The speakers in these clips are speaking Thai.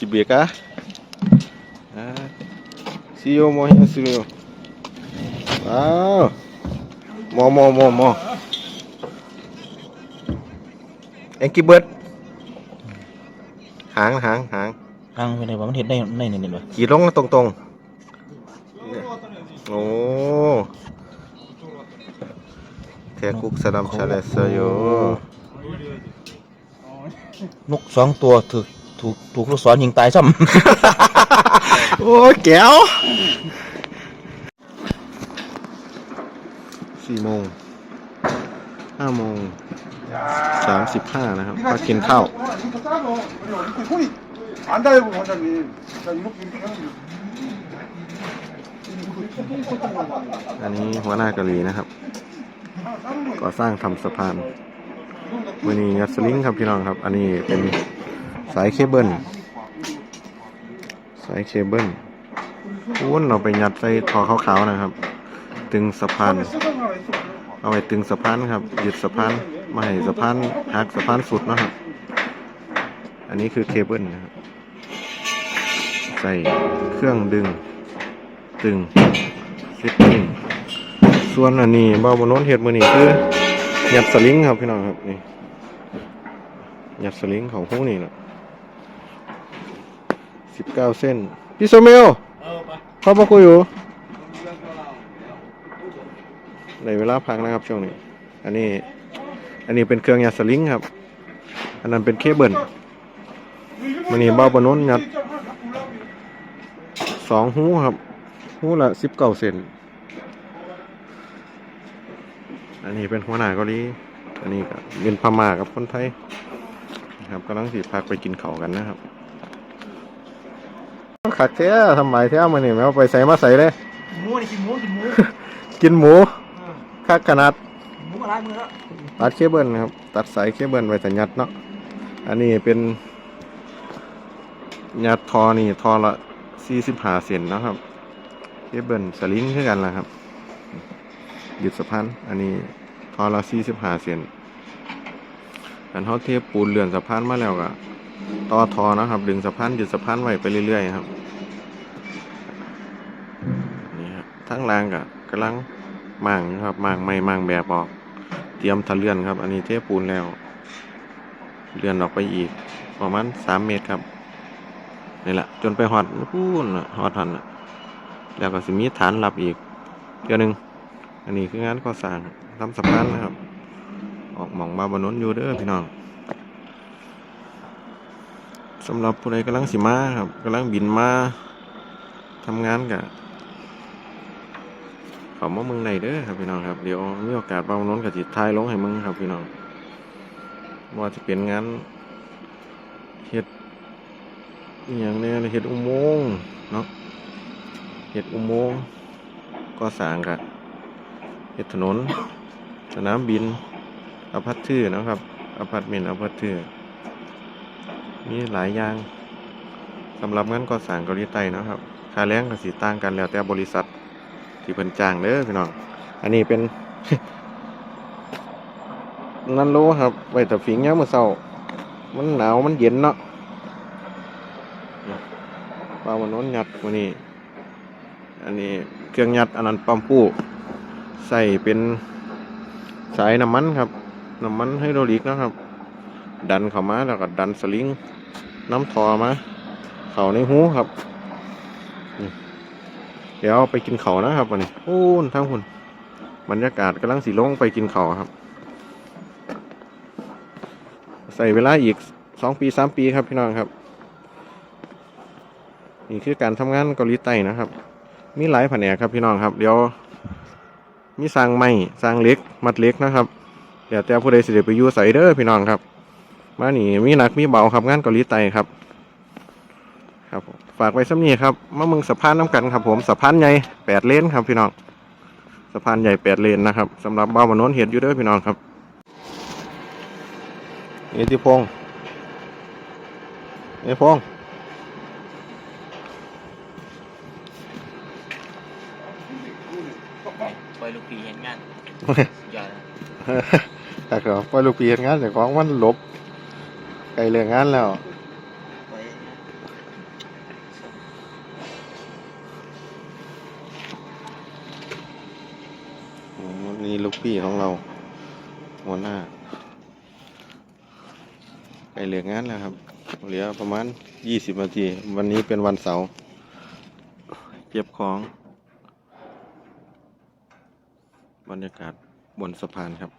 CBK ah siyo mo yan siyo wow mo mo mo mo กิบเบิร์ตหางหางหางนั่งไปไหนวะมันเห็นได้ได้เนี่ยเนี่ยวะขี่ลงตรงตรงโอ้แทกุกสนามชาเลสโย นกสองตัวถือ ถูกถูกลูกศรยิงตายซ้ โอ้แก้วสี่โมงห้าโมงสามสิบห้านะครับมากินข้าว 이거 짜고 이렇게 손이 안 닿고 원장님 자 이렇게 이렇게 하는 거 อันนี้หัวหน้ากะหรี่นะครับ ก่อสร้างทำสะพานวันนี้ยัดสลิงครับพี่น้องครับ อันนี้เป็น สายเคเบิลสายเคเบิลวุ้นเราไปยัดใส่ทอขาวๆนะครับ ตึงสะพาน เอาไว้ตึงสะพานครับหยุดสะพานไม่ให้สะพานหักสะพานสุดนะครับ อันนี้คือเคเบิลนะครับใส่เครื่องดึง ตึงฟิตติ้งส่วนอันนี้เบาบนโน้นเห็ดมือนี่คือหยัดสลิงครับพี่น้องครับนี่หยัดสลิงของพวกนี้นะ สิบเก้าเส้น พี่โซเมลเข้ามาคุยอยู่ ในเวลาพักนะครับช่วงนี้ อันนี้ อันนี้เป็นเครื่องยัดสลิงครับ อันนั้นเป็นเคเบิลมันนี่เบาบนน้นยัดสองหูครับ หูละสิบเก้าเซนอันนี้เป็นหัวหน้าเกาหลีอันนี้ก็เป็นพม่ากับคนไทยนะครับกำลังสิพักไปกินเขากันนะครับ ขัดแท้ทำไมแท้มาเนี่ยแมวไปใส่มาใส่เลยำหมูนี่กินหมูกินหมูกินหมูคักขนาดหมูอะไรมือแล้วตัดเคเบิลนะครับตัดสายเคเบิลไว้แต่ยัดเนาะอันนี้เป็นยัดทอนี่ทอละสี่สิบห้าเซนนะครับเคเบิลสลิงคือกันล่ะครับหยุดสะพานอันนี้ทอละสี่สิบห้าเซนอันเขาเทปปูนเลื่อนสะพานมาแล้วก็ต่อทอนะครับ ดึงสะพานหยุดสะพานไว้ไปเรื่อยๆครับ ทั้งรางก็กำลังมั่งนะครับมั่งไม่มั่งแบบออก เตรียมทะเลื่อนครับ อันนี้เทปูนแล้ว เลื่อนออกไปอีก ประมาณสามเมตรครับนี่แหละจนไปหอดพูนหอดหันแล้วก็สิมีฐานรับอีกเดียวหนึ่งอันนี้คืองานก่อสร้างทำสะพานนะครับ ออกหมองมาบนนนอยู่เด้อพี่น้องสำหรับผู้ใดกำลังสิมาครับกำลังบินมาทำงานกับ ขอมาเมืองในเด้อครับพี่น้องครับเดี๋ยวมีโอกาสบางน้นกับจิตทายลงให้มึงครับพี่น้องว่าจะเป็นงานเฮ็ดอย่างเนี้ยเฮ็ดอุโมงค์เนาะเฮ็ดอุโมงค์ก็สางกับเฮ็ดถนน สนามบินอพาร์ตทื่อนะครับอพาร์ตเมนต์อพาร์ตทื่อมีหลายอย่างสำหรับงานก่อสางเกาหลีใต้นะครับค่าแรงก็สิต่างกันแล้วแต่บริษัท ที่เพิ่นจ้างเด้อพี่น้อง อันนี้เป็นนั่นโลครับไว้แต่ฝิงเงี้ยามมื้อเช้ามันหนาวมันเย็นเนาะปลาวันโน้นยัดวันนี้ อันนี้เครื่องยัดอันนั้นปั๊มปูใส่เป็นสายน้ำมันครับน้ำมันไฮโดรลิกนะครับ ดันเข้ามาแล้วก็ดันสลิงน้ำทอมา เข้าในหูครับ เดี๋ยวไปกินเขานะครับวันนี้โอ้ทั้งคุณบรรยากาศกำลังสีลงไปกินเขาครับ ใส่เวลาอีกสองปีสามปีครับพี่น้องครับนี่คือการทำงานเกาหลีใต้นะครับ มีหลายแผนกครับพี่น้องครับ เดี๋ยวมีสร้างไม้สร้างเล็ก มัดเล็กนะครับเดี๋ยวแต่ผู้ใดสิเดไปอยู่ใส่เด้อพี่น้องครับ มาหนีมีหนักมีเบาครับงานเกาหลีใต้ครับ ครับผม ฝากไว้สักนี้ครับมามึงสะพานน้ำกันครับ ผมสะพานใหญ่แปดเลนครับพี่น้องสะพานใหญ่แปดเลนนะครับสำหรับบ้านมโนนเห็ดอยู่เด้อพี่น้องครับเอติพงษ์เอพงษ์ปล่อยลูกปีเห็นงานอย่าแต่ก็ปล่อยลูกปีเห็นงานแต่ของมันหลบไกลเรื่องงานแล้ว นี่ลูกพี่ของเรา หัวหน้าใกเหลืองานแล้วครับ เหลือประมาณยี่สิบนาที วันนี้เป็นวันเสาร์เก็บของ บรรยากาศบนสะพานครับ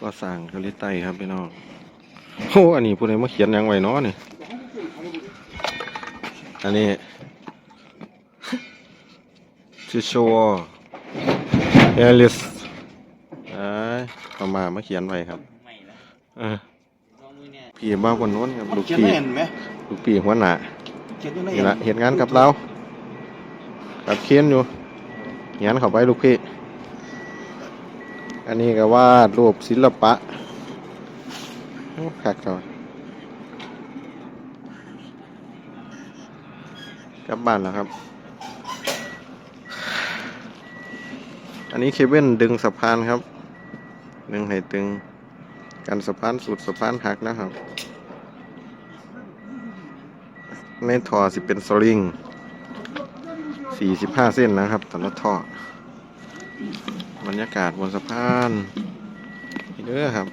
ก็สั่งกะลิไตครับพี่น้องโอ้อันนี้ผู้ใดมาเขียนยังไว้เนาะนี่อันนี้ชิโชว เอลิสไอ้ยเอามามาเขียนไว้ครับไม่ละเออลองมือเนี่ยพี่บ้าคนโน้นครับลูกเขียนพี่ไม่เห็นไหมลูกพี่หัวหน้าเขียนอยู่ในนี่ละเห็นงานกับเรากับเขียนอยู่เขียนเข้าไปลูกพี่ อันนี้ก็วาดรูปศิลปะโอ้คักเขากลับบ้านแล้วครับ อันนี้เคเบิลดึงสะพานครับ ดึงให้ตึง กันสะพานสุดสะพานหักนะครับ ในท่อสิเป็นสลิง45 เส้นนะครับแต่ละท่อบรรยากาศบนสะพานนี่เด้อครับ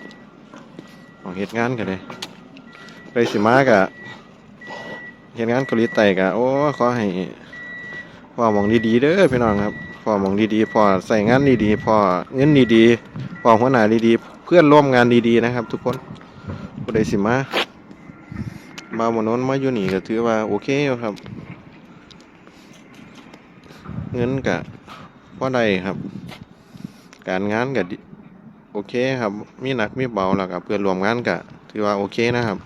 ของเหตุงานกันเลยเลยสิมากะเหตุงานเกาหลีใต้กะโอ้ขอให้พ่อหมองดีๆเด้อพี่น้องครับ พ่อมองดีๆพ่อใส่งานดีๆพ่อเงินดีๆพ่อหัวหน้าดีๆเพื่อนร่วมงานดีๆนะครับ ทุกคนผู้ใดสิมามาหมโนนมาอยู่นี่ก็ถือว่าโอเคอยู่ครับ เงินกะพอได้ครับ การงานกะดิโอเคครับ มีหนักมีเบาแล้วกับเพื่อนร่วมงานกะถือว่าโอเคนะครับ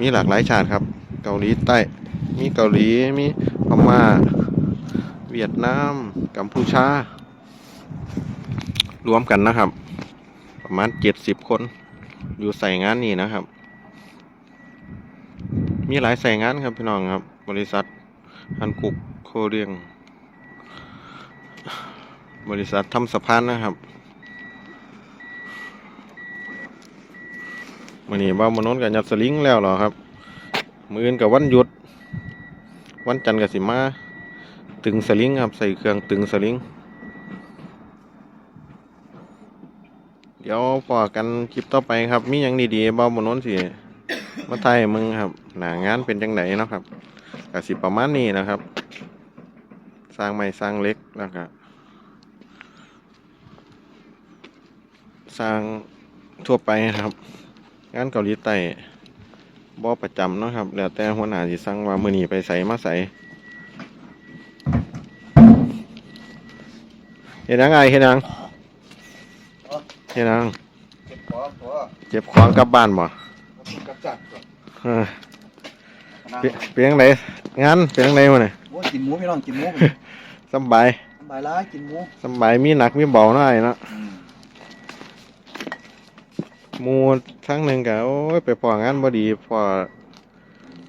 มีหลากหลายชาติครับ เกาหลีใต้มีเกาหลีมีพม่า เวียดนาม กัมพูชา รวมกันนะครับ ประมาณเจ็ดสิบคน อยู่ใส่งานนี้นะครับ มีหลายใสายงานครับพี่น้องครับ บริษัทฮันกุกโคเรียง บริษัททำสะพานนะครับวันนี้บ้ามานนท์กับยัดสลิงแล้วเหรอครับ มืออื่นกับวันหยุด วันจันทร์กับสิมา ตึงสลิงครับใส่เครื่องตึงสลิงเดี๋ยวพอกันคลิปต่อไปครับ มีอย่างดีๆบ้าวมานนท์สิมาไทยมึงครับ หนางานเป็นจังไหนเนาะครับกสิประมาณนี้นะครับ สร้างใหม่สร้างเล็กแล้วก็สร้างทั่วไปครับ งานเกาหลีใต้บ่ประจำเนาะครับ แล้วแต่หัวหน้าสิสั่งว่ามื้อนี้ไปใส่มาใส่ เฮ็ดหยังไงเฮ็ดหยังเฮ็ดหยังเก็บของตัวเก็บของกลับบ้านบ่กระจัดตัวเออเป็นเป็นจังไดงานเป็นจังไดมื้อนี้โอ้ยกินหมูพี่น้องกินหมูสำบายสบายร้ายกินหมูสำบายมีหนักมีเบาหน่อยเนาะอืมหมูทั้งหนึ่งกะโอ้ยไปพองานบ่ดีพอ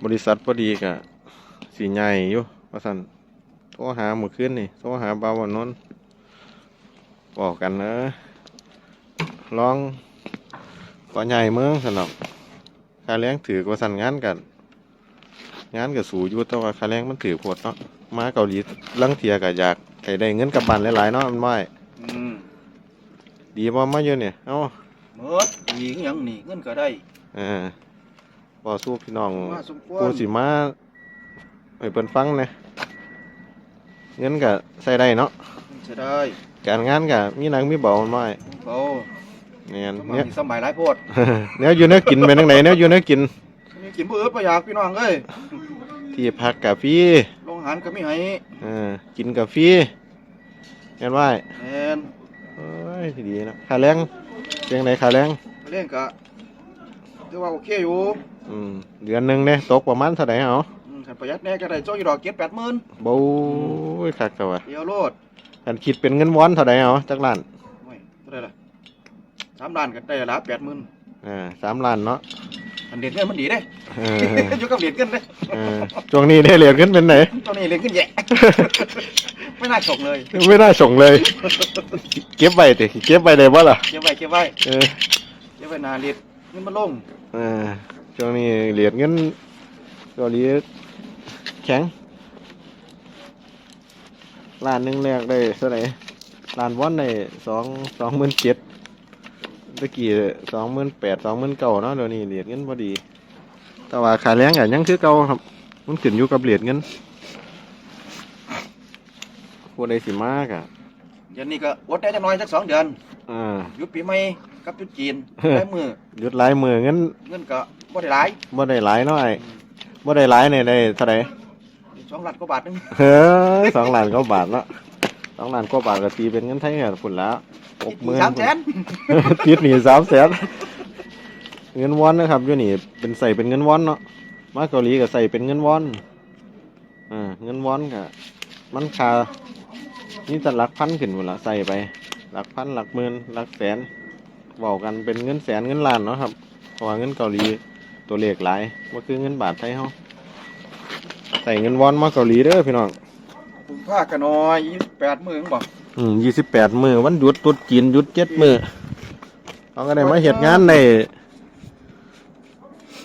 บริษัทบ่ดีกะสีใหญ่อยู่ว่าซั่นโทรหามื้อคืนนี่โทรหาบ่าววันนนท์ บอกกันเนอะลองขอใหญ่เมืองสนอกค่าแรงถือกว่าซั่นงานกันงานก็สูอยู่แต่ว่าค่าแรงมันถือโพดเนาะมาเกาหลีลังเทียก็อยากให้ได้เงินกลับบ้านหลายๆเนาะมันบ่ายอืมดีบ่มาอยู่เนี่ยเอ้าเมิดดีคือหยังนี่เงินก็ได้ เออพอสู้พี่น้องมาสมควร กูสิมาให้เพิ่นฟังนะเงินก็ใส่ได้เนาะจะได้ การงานก็มีหนังมีเบามันไม่เขาเนี่ยสมัเนี่ยยสมัยหลายโพดแนวอยู่แนวกินไปทางไหนแนวอยู่แนวกินนี่กินบ่อึดบ่อยากพี่น้องเอ้ยที่พักกาแฟโรงอาหารก็มีให้เออกินกาแฟเห็นว่าแม่นเอ้ยดีนะค่าแรงเพียงไหนค่าแรงเล่นก็ถือว่าโอเคอยู่อืมเดือนหนึงเนี่ยตกประมาณเท่าไหร่เอาอืมคันประหยัดแน่ก็ได้โจ้อยู่ดอกเก็บ80,000บู๊ยคักแต่ว่าเดียวโลด คันคิดเป็นเงินม้อนเท่าไหร่เอาจักล้านโอ้ยเท่าไหร่ล่ะสามล้านก็ได้ละ80,000อ่าสามล้านเนาะอันเด็ดเงินมันดีเด้เอออยู่กับเหรียญเงินเด้เออช่วงนี้ได้เหรียญขึ้นเป็นไหนตัวนี้เหรียญเงินแย่ ไม่น่าฉกเลย ไม่น่าส่งเลย เก็บไว้ติเก็บไว้ได้บ่ล่ะเก็บไว้เก็บไว้เออเก็บไว้นาเหรียญเงินมันลง เออช่วงนี้เหรียญเงินเกาหลีแข็ง ล้านหนึงแรกได้เท่าไหร่ล้านวอนได้สองสองหมื่นเจ็ดตะกี้สองหมื่นแปดสองหมื่นเก้าเนาะเดี๋ยวนี้เหรียญเงินพอดี แต่ว่าค่าแรงก็ยังคือเก่าครับ มันขึ้นอยู่กับเหรียญเงินผู้ใดสิมากอะเดี๋ยวนี้ก็อดได้จักหน่อยสักสองเดือนอ่าหยุดปีใหม่กับหยุดจีนเฮ้ยได้มือหยุดหลายมือเงินเงินก็บ่ได้หลายบ่ได้หลายเนาะไอ้บ่ได้หลายเนี่ยได้เท่าไหร่ สองล้านกว่าบาทนึงเฮ้ยสองล้านกว่าบาทเนาะสองล้านกว่าบาทก็ตีเป็นเงินไทยกันพุ่นแล้วหกหมื่นสามแสนติดหนีสามแสนเงินวอนนะครับอยู่นี่เป็นใส่เป็นเงินวอนเนาะมาเกาหลีก็ใส่เป็นเงินวอนอ่าเงินวอนก็มันค่านี่แต่หลักพันขึ้นหมดละใส่ไป หลักพันหลักหมื่นหลักแสนเว้ากันเป็นเงินแสนเงินล้านเนาะครับเพราะว่าเงินเกาหลีตัวเลขหลายบ่คือเงินบาทไทยเฮา ใส่เงินวอนมาเกาหลีเด้อพี่น้องคุณภาคกันน้อยยี่สิบแปดมือมึงบอกอืมยี่สิบแปดมือวันหยุดตรุดจีนหยุดเจ็ดมือเขาก็ได้มาเหตุงานใน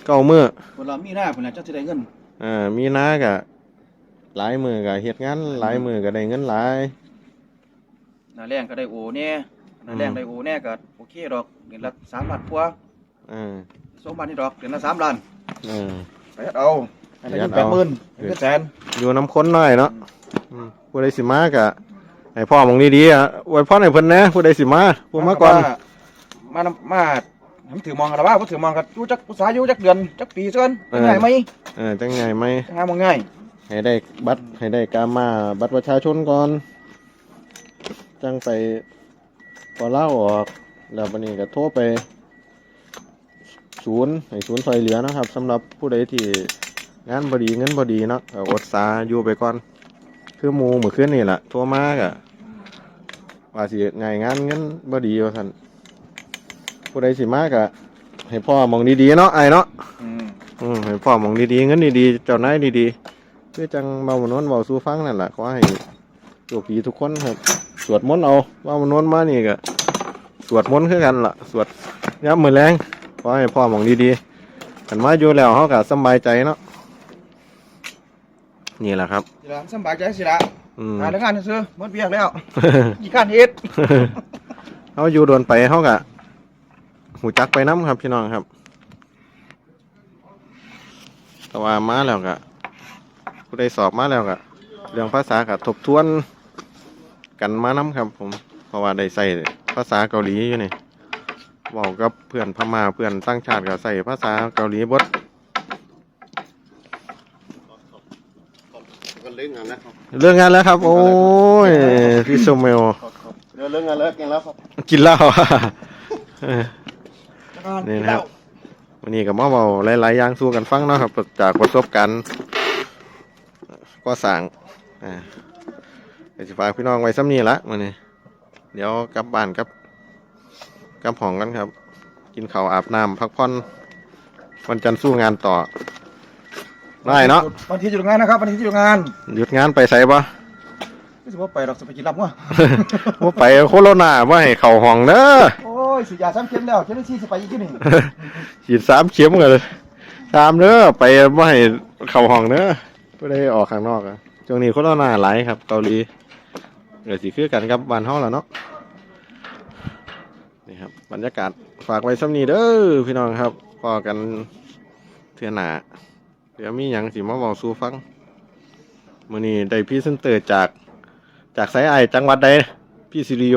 เก้ามือเวลามีหน้าเพิ่นน่ะจะสิได้เงินอ่ามีนากะหลายมือกะเหตุงานหลายมือก็ได้เงินหลายหน้าแรงก็ได้โอแน่หน้าแรงได้โอแน่ก็โอเคดอกเดือนละสามล้านกว่าอ่าสองบาทนี่ดอกเดือนละสามล้านอ่าไปเฮ็ดเอา ให้ได้เงินประหยัดแปเอาดหมื่นให้เงินแสนอยู่น้ำค้นหน่อยเนาะอืมผู้ใดสิมากะให้พ่อมองดีๆอะไว้พ่อให้เพิ่นนะผู้ใดสิมาผู้มาก่อนมานำมาทำถือมองกันแล้วว่าบ่ถือมองกันอยู่จักภาษาอยู่จักเดือนจักปีซะก่อนง่ายไหมเออจังไงไหมจังหามองง่ายให้ได้บัตรให้ได้กามาบัตรประชาชนก่อน จังไปพอเล่าออกแล้ววันนี้ก็โทรไป ศูนย์ให้ศูนย์ซอยเหลือนะครับสำหรับผู้ใดที่ งานบดีเงินบดีเนาะก็อดสาอยู่ไปก่อน คือหมูเมื่อคืนนี่แหละโทรมากะว่าสิง่ายงานเงินบดีว่าท่านผู้ใดสิมากะให้พ่อมองดีๆเนาะไอายเนาะอืมอืมให้พ่อมองดีๆเงินดีๆเจ้านายดีๆเพื่อจังเบาหนวนเบาสู้ฟังนั่นแหละขอให้โชคดีทุกคนครับสวดมนต์เอาเบาหนวนมานี่ก็สวดมนต์คือกันล่ะ สวดย้ำมือแรงขอให้พ่อมองดีๆกันมาอยู่แล้วเขาก็สำบายใจเนาะ นี่แหละครับสิละสำบายใจสิละอืม หาเรื่องงานซื่อๆหมดเวียกแล้วอีกการเฮ็ดเขาอยู่โดนไปเขาก็หูจักไปน้ำครับพี่น้องครับ แต่ว่ามาแล้วก็ผู้ใดสอบมาแล้วก็เรื่องภาษาก็ทบทวนกันมาน้ำครับ ผม เพราะว่าได้ใส่ภาษาเกาหลีอยู่นี่เว้ากับเพื่อนพม่าเพื่อนต่างชาติก็ใส่ภาษาเกาหลีบด เล่นงานแล้วเรื่องงานแล้วครับ โอ้ยพี่โซเมลเดี๋ยวเรื่องงานแล้วกินแล้วครับกินเหล้างานนี่นะครับวันนี้ก็มาเบาหลายๆอย่างสู้กันฟังเนาะครับ จากประสบการณ์ก็สั่งอ่าไปสิฝากพี่น้องไว้ซ้ำนี้ละวันนี้เดี๋ยวกลับบ้านกับกลับห้องกันครับ กินข้าวอาบน้ำพักผ่อนวันจันทร์สู้งานต่อ ได้เนาะวันที่หยุดงานนะครับวันที่หยุดงาน หยุดงานไปใส่ปะไม่สิว่าไปดอกสิไปกินลำวะว่าไปโคโรนาว่าให้เข่าห้องเด้อโอ้ยสิยาซ้ำเข็มแล้วเข็มที่สี่สิไปอีกที่หนึ่งฉีดสามเข็มกันเลยสามเด้อไปว่าให้เข่าห้องเด้อไม่ได้ออกข้างนอกอะช่วงนี้โคโรนาหลายครับ เกาหลีเดี๋ยวสิคือกันกับบ้านเฮาแล้วเนาะนี่ครับบรรยากาศฝากไว้ซ้ำนี้เด้อพี่น้องครับพอกันเทื่อหนา เดี๋ยวมีหยังสิมาบอกสู่ฟังมื้อนี้ได้พรี่เซนเตอร์จากจากไสไอายจังหวัดใดพี่ซิริโย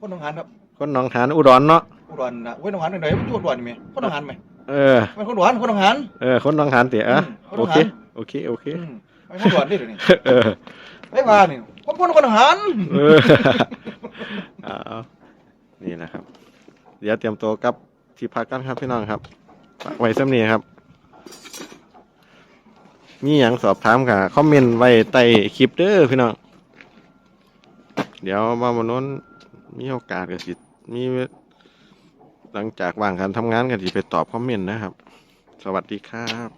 คนหนองหันครับคนหนองหานอุดรเนาะอุดรนะเว้ยหนองหันไหนๆมันอยู่อุดรนี่ไหมคนหนองหันไหมเออเป็นคนอุดรคนหนองหันเออ คนหนองหานเตี๋ยอะอืมคนหนโอองเค หาน โอเค โอเค อืมไม่คนอุดรนี่เดี๋ยวนี้เออ ไม่มานี่คนคนคนหนองหันเออเอานี่นะครับ เดี๋ยวเตรียมตัวกลับที่พักกันครับพี่น้องครับฝากไว้ซ้ำนี้ครับ มีอย่างสอบถามกับคอมเมนต์ไว้ใต้คลิปเด้อพี่น้อง เดี๋ยวมาวันนู้นมีโอกาสกับสิมีหลังจากว่างการทำงานกันสิไปตอบคอมเมนต์นะครับ สวัสดีครับ